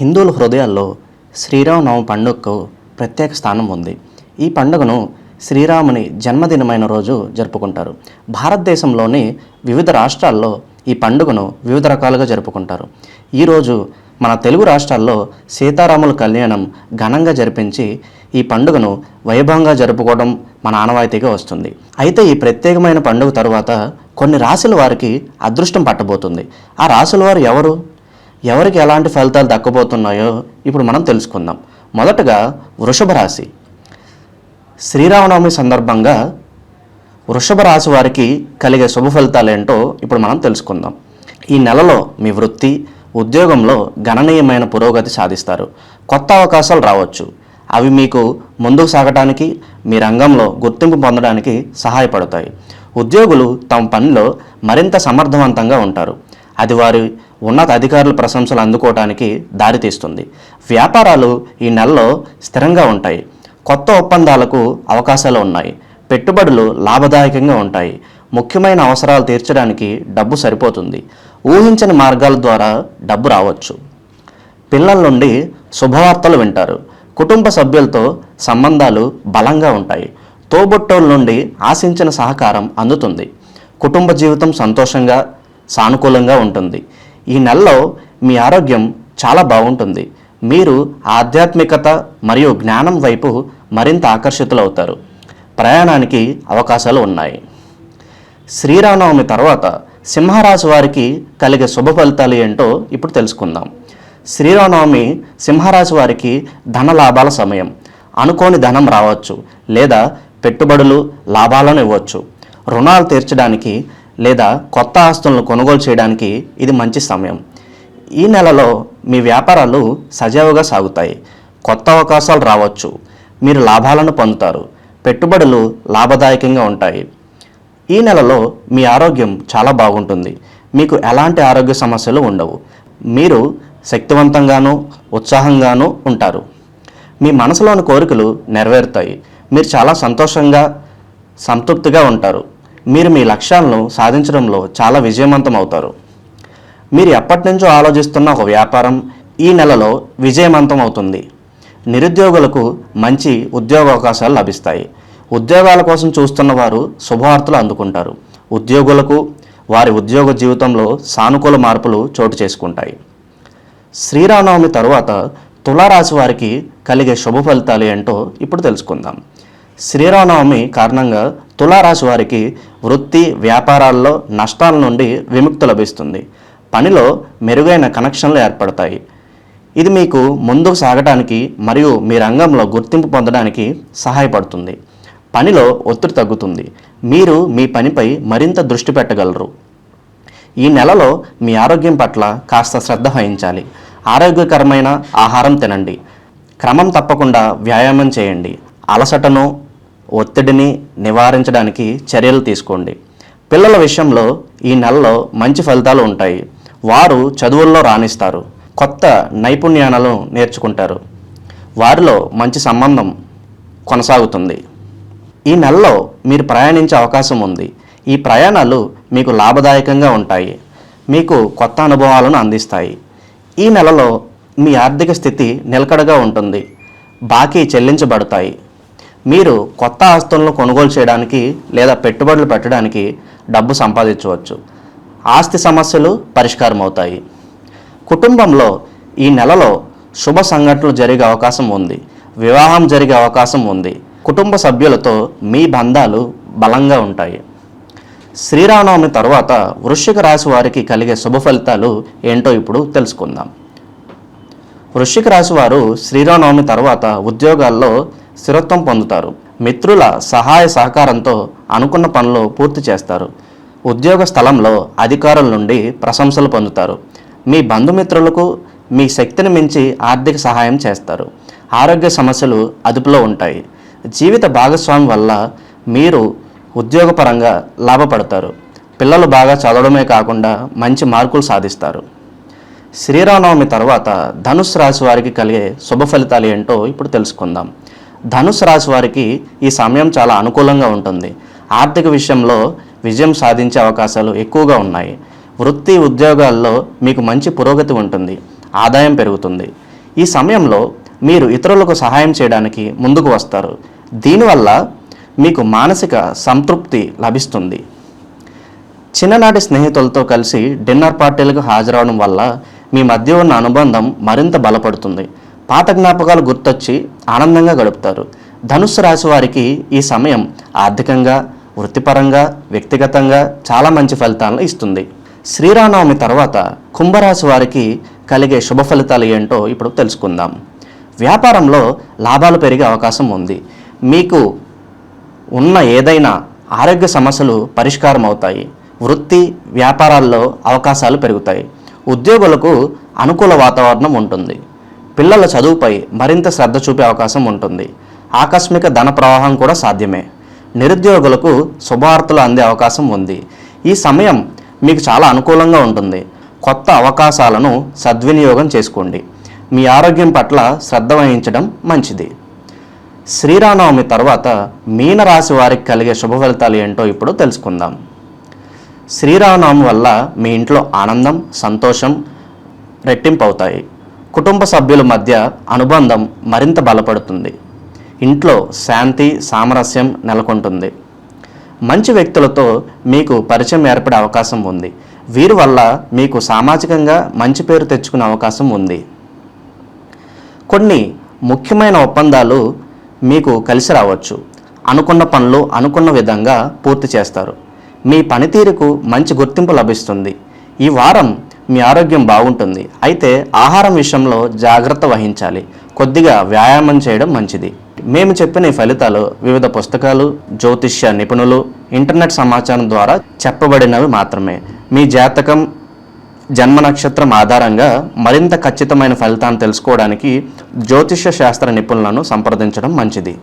హిందువుల హృదయాల్లో శ్రీరామనవమి పండుగకు ప్రత్యేక స్థానం ఉంది. ఈ పండుగను శ్రీరాముని జన్మదినమైన రోజు జరుపుకుంటారు. భారతదేశంలోని వివిధ రాష్ట్రాల్లో ఈ పండుగను వివిధ రకాలుగా జరుపుకుంటారు. ఈరోజు మన తెలుగు రాష్ట్రాల్లో సీతారాముల కళ్యాణం ఘనంగా జరిపించి ఈ పండుగను వైభవంగా జరుపుకోవడం మన ఆనవాయితీగా వస్తుంది. అయితే ఈ ప్రత్యేకమైన పండుగ తరువాత కొన్ని రాశుల వారికి అదృష్టం పట్టబోతుంది. ఆ రాశుల వారు ఎవరు? ఎవరికి ఎలాంటి ఫలితాలు దక్కబోతున్నాయో ఇప్పుడు మనం తెలుసుకుందాం. మొదటగా వృషభ రాశి. శ్రీరామనవమి సందర్భంగా వృషభ రాశి వారికి కలిగే శుభ ఫలితాలు ఏంటో ఇప్పుడు మనం తెలుసుకుందాం. ఈ నెలలో మీ వృత్తి ఉద్యోగంలో గణనీయమైన పురోగతి సాధిస్తారు. కొత్త అవకాశాలు రావచ్చు. అవి మీకు ముందుకు సాగటానికి మీ రంగంలో గుర్తింపు పొందడానికి సహాయపడతాయి. ఉద్యోగులు తమ పనిలో మరింత సమర్థవంతంగా ఉంటారు. అది వారి ఉన్నత అధికారుల ప్రశంసలు అందుకోవడానికి దారితీస్తుంది వ్యాపారాలు ఈ నెలలో స్థిరంగా ఉంటాయి. కొత్త ఒప్పందాలకు అవకాశాలు ఉన్నాయి. పెట్టుబడులు లాభదాయకంగా ఉంటాయి. ముఖ్యమైన అవసరాలు తీర్చడానికి డబ్బు సరిపోతుంది. ఊహించని మార్గాల ద్వారా డబ్బు రావచ్చు. పిల్లల నుండి శుభవార్తలు వింటారు. కుటుంబ సభ్యులతో సంబంధాలు బలంగా ఉంటాయి. తోబుట్టోల నుండి ఆశించిన సహకారం అందుతుంది. కుటుంబ జీవితం సంతోషంగా సానుకూలంగా ఉంటుంది. ఈ నెలలో మీ ఆరోగ్యం చాలా బాగుంటుంది. మీరు ఆధ్యాత్మికత మరియు జ్ఞానం వైపు మరింత ఆకర్షితులవుతారు ప్రయాణానికి అవకాశాలు ఉన్నాయి. శ్రీరామనవమి తర్వాత సింహరాశి వారికి కలిగే శుభ ఫలితాలు ఏంటో ఇప్పుడు తెలుసుకుందాం. శ్రీరామనవమి సింహరాశి వారికి ధన లాభాల సమయం. అనుకోని ధనం రావచ్చు. లేదా పెట్టుబడులు లాభాలను ఇవ్వచ్చు. రుణాలు తీర్చడానికి లేదా కొత్త ఆస్తులను కొనుగోలు చేయడానికి ఇది మంచి సమయం. ఈ నెలలో మీ వ్యాపారాలు సజావుగా సాగుతాయి. కొత్త అవకాశాలు రావచ్చు. మీరు లాభాలను పొందుతారు. పెట్టుబడులు లాభదాయకంగా ఉంటాయి. ఈ నెలలో మీ ఆరోగ్యం చాలా బాగుంటుంది. మీకు ఎలాంటి ఆరోగ్య సమస్యలు ఉండవు. మీరు శక్తివంతంగాను ఉత్సాహంగాను ఉంటారు. మీ మనసులోని కోరికలు నెరవేరుతాయి. మీరు చాలా సంతోషంగా సంతృప్తిగా ఉంటారు. మీరు మీ లక్ష్యాలను సాధించడంలో చాలా విజయవంతం అవుతారు మీరు ఎప్పటి నుంచో ఆలోచిస్తున్న ఒక వ్యాపారం ఈ నెలలో విజయవంతం అవుతుంది నిరుద్యోగులకు మంచి ఉద్యోగ అవకాశాలు లభిస్తాయి. ఉద్యోగాల కోసం చూస్తున్న వారు శుభవార్తలు అందుకుంటారు. ఉద్యోగులకు వారి ఉద్యోగ జీవితంలో సానుకూల మార్పులు చోటు చేసుకుంటాయి. శ్రీరామనవమి తరువాత తులారాశి వారికి కలిగే శుభ ఫలితాలు ఏంటో ఇప్పుడు తెలుసుకుందాం. శ్రీరామనవమి కారణంగా తులారాశి వారికి వృత్తి వ్యాపారాల్లో నష్టాల నుండి విముక్తి లభిస్తుంది. పనిలో మెరుగైన కనెక్షన్లు ఏర్పడతాయి. ఇది మీకు ముందుకు సాగటానికి మరియు మీ రంగంలో గుర్తింపు పొందడానికి సహాయపడుతుంది. పనిలో ఒత్తిడి తగ్గుతుంది. మీరు మీ పనిపై మరింత దృష్టి పెట్టగలరు. ఈ నెలలో మీ ఆరోగ్యం పట్ల కాస్త శ్రద్ధ వహించాలి. ఆరోగ్యకరమైన ఆహారం తినండి. క్రమం తప్పకుండా వ్యాయామం చేయండి. అలసటను ఒత్తిడిని నివారించడానికి చర్యలు తీసుకోండి. పిల్లల విషయంలో ఈ నెలలో మంచి ఫలితాలు ఉంటాయి. వారు చదువుల్లో రాణిస్తారు. కొత్త నైపుణ్యాలను నేర్చుకుంటారు. వారిలో మంచి సంబంధం కొనసాగుతుంది. ఈ నెలలో మీరు ప్రయాణించే అవకాశం ఉంది. ఈ ప్రయాణాలు మీకు లాభదాయకంగా ఉంటాయి. మీకు కొత్త అనుభవాలను అందిస్తాయి. ఈ నెలలో మీ ఆర్థిక స్థితి నిలకడగా ఉంటుంది. బాకీ చెల్లించబడతాయి. మీరు కొత్త ఆస్తులను కొనుగోలు చేయడానికి లేదా పెట్టుబడులు పెట్టడానికి డబ్బు సంపాదించవచ్చు. ఆస్తి సమస్యలు పరిష్కారం అవుతాయి కుటుంబంలో ఈ నెలలో శుభ సంఘటనలు జరిగే అవకాశం ఉంది. వివాహం జరిగే అవకాశం ఉంది. కుటుంబ సభ్యులతో మీ బంధాలు బలంగా ఉంటాయి. శ్రీరామనవమి తర్వాత వృశ్చిక రాశి వారికి కలిగే శుభ ఫలితాలు ఏంటో ఇప్పుడు తెలుసుకుందాం. వృశ్చిక రాశి వారు శ్రీరామనవమి తర్వాత ఉద్యోగాల్లో స్థిరత్వం పొందుతారు. మిత్రుల సహాయ సహకారంతో అనుకున్న పనులు పూర్తి చేస్తారు. ఉద్యోగ స్థలంలో అధికారుల నుండి ప్రశంసలు పొందుతారు. మీ బంధుమిత్రులకు మీ శక్తిని మించి ఆర్థిక సహాయం చేస్తారు. ఆరోగ్య సమస్యలు అదుపులో ఉంటాయి. జీవిత భాగస్వామి వల్ల మీరు ఉద్యోగపరంగా లాభపడతారు. పిల్లలు బాగా చదవడమే కాకుండా మంచి మార్కులు సాధిస్తారు. శ్రీరామనవమి తర్వాత ధనుసు రాశి వారికి కలిగే శుభ ఫలితాలు ఏంటో ఇప్పుడు తెలుసుకుందాం. ధనుసు రాశి వారికి ఈ సమయం చాలా అనుకూలంగా ఉంటుంది. ఆర్థిక విషయంలో విజయం సాధించే అవకాశాలు ఎక్కువగా ఉన్నాయి. వృత్తి ఉద్యోగాల్లో మీకు మంచి పురోగతి ఉంటుంది. ఆదాయం పెరుగుతుంది. ఈ సమయంలో మీరు ఇతరులకు సహాయం చేయడానికి ముందుకు వస్తారు. దీనివల్ల మీకు మానసిక సంతృప్తి లభిస్తుంది. చిన్ననాటి స్నేహితులతో కలిసి డిన్నర్ పార్టీలకు హాజరవడం వల్ల మీ మధ్య ఉన్న అనుబంధం మరింత బలపడుతుంది. పాత జ్ఞాపకాలు గుర్తొచ్చి ఆనందంగా గడుపుతారు. ధనుస్సు రాశి వారికి ఈ సమయం ఆర్థికంగా వృత్తిపరంగా వ్యక్తిగతంగా చాలా మంచి ఫలితాలను ఇస్తుంది. శ్రీరామనవమి తర్వాత కుంభరాశి వారికి కలిగే శుభ ఫలితాలు ఏంటో ఇప్పుడు తెలుసుకుందాం. వ్యాపారంలో లాభాలు పెరిగే అవకాశం ఉంది. మీకు ఉన్న ఏదైనా ఆరోగ్య సమస్యలు పరిష్కారం అవుతాయి. వృత్తి వ్యాపారాల్లో అవకాశాలు పెరుగుతాయి. ఉద్యోగులకు అనుకూల వాతావరణం ఉంటుంది. పిల్లల చదువుపై మరింత శ్రద్ధ చూపే అవకాశం ఉంటుంది. ఆకస్మిక ధన ప్రవాహం కూడా సాధ్యమే. నిరుద్యోగులకు శుభవార్తలు అందే అవకాశం ఉంది. ఈ సమయం మీకు చాలా అనుకూలంగా ఉంటుంది. కొత్త అవకాశాలను సద్వినియోగం చేసుకోండి. మీ ఆరోగ్యం పట్ల శ్రద్ధ వహించడం మంచిది. శ్రీరామనవమి తర్వాత మీనరాశి వారికి కలిగే శుభ ఫలితాలు ఏంటో ఇప్పుడు తెలుసుకుందాం. శ్రీరామనవమి వల్ల మీ ఇంట్లో ఆనందం సంతోషం రెట్టింపు అవుతాయి కుటుంబ సభ్యుల మధ్య అనుబంధం మరింత బలపడుతుంది. ఇంట్లో శాంతి సామరస్యం నెలకొంటుంది. మంచి వ్యక్తులతో మీకు పరిచయం ఏర్పడే అవకాశం ఉంది. వీరి వల్ల మీకు సామాజికంగా మంచి పేరు తెచ్చుకునే అవకాశం ఉంది. కొన్ని ముఖ్యమైన ఒప్పందాలు మీకు కలిసి రావచ్చు. అనుకున్న పనులు అనుకున్న విధంగా పూర్తి చేస్తారు. మీ పనితీరుకు మంచి గుర్తింపు లభిస్తుంది. ఈ వారం మీ ఆరోగ్యం బాగుంటుంది. అయితే ఆహారం విషయంలో జాగ్రత్త వహించాలి. కొద్దిగా వ్యాయామం చేయడం మంచిది. మేము చెప్పిన ఈ ఫలితాలు వివిధ పుస్తకాలు జ్యోతిష్య నిపుణులు ఇంటర్నెట్ సమాచారం ద్వారా చెప్పబడినవి మాత్రమే. మీ జాతకం జన్మ నక్షత్రం ఆధారంగా మరింత ఖచ్చితమైన ఫలితాన్ని తెలుసుకోవడానికి జ్యోతిష్య శాస్త్ర నిపుణులను సంప్రదించడం మంచిది.